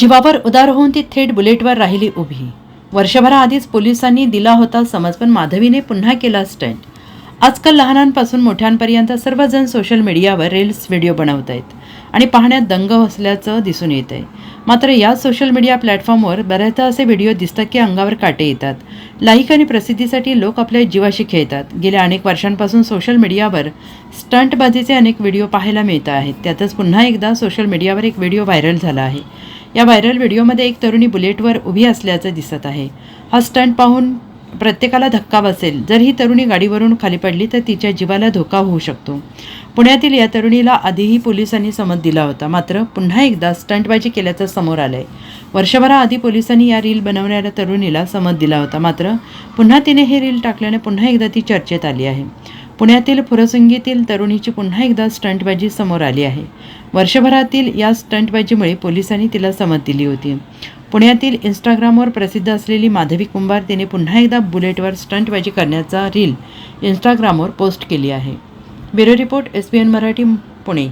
जीवावर उदार होऊन ती थेट बुलेटवर राहिली उभी. वर्षभराआधीच पोलिसांनी दिला होता समज पण माधवीने पुन्हा केला स्टंट. आजकाल लहानांपासून मोठ्यांपर्यंत सर्वजण सोशल मीडियावर रील्स व्हिडिओ बनवत आहेत आणि पाहण्यात दंग असल्याचं दिसून येत आहे मात्र या सोशल मीडिया प्लॅटफॉर्मवर बऱ्याचदा असे व्हिडिओ दिसतात की अंगावर काटे येतात. लाईक आणि प्रसिद्धीसाठी लोक आपल्या जीवाशी खेळतात. गेल्या अनेक वर्षांपासून सोशल मीडियावर स्टंटबाजीचे अनेक व्हिडिओ पाहायला मिळत आहेत. त्यातच पुन्हा एकदा सोशल मीडियावर एक व्हिडिओ व्हायरल झाला आहे. या व्हायरल व्हिडिओमध्ये एक तरुणी बुलेटवर उभी असल्याचं दिसत आहे. हा स्टंट पाहून प्रत्येकाला धक्का बसेल. जर ही तरुणी गाडीवरून खाली पडली तर तिच्या जीवाला धोका होऊ शकतो. पुण्यातील या तरुणीला आधीही पोलिसांनी समज दिला होता. मात्र पुन्हा एकदा स्टंटबाजी केल्याचं समोर आलंय. वर्षभराआधी पोलिसांनी या रील बनवणाऱ्या तरुणीला समज दिला होता. मात्र पुन्हा तिने हे रील टाकल्याने पुन्हा एकदा ती चर्चेत आली आहे. पुण्यातील फुरसंगीतील तरुणीची पुन्हा एकदा स्टंटबाजी समोर आली आहे. वर्षभरातील या स्टंटबाजीमुळे पोलिसांनी तिला समज दिली होती. पुण्यातील इंस्टाग्रामवर प्रसिद्ध असलेली माधवी कुंभार तिने पुन्हा एकदा बुलेटवर स्टंटबाजी करण्याचा रील इंस्टाग्रामवर पोस्ट केली आहे. Bureau report S B N Marathi Pune.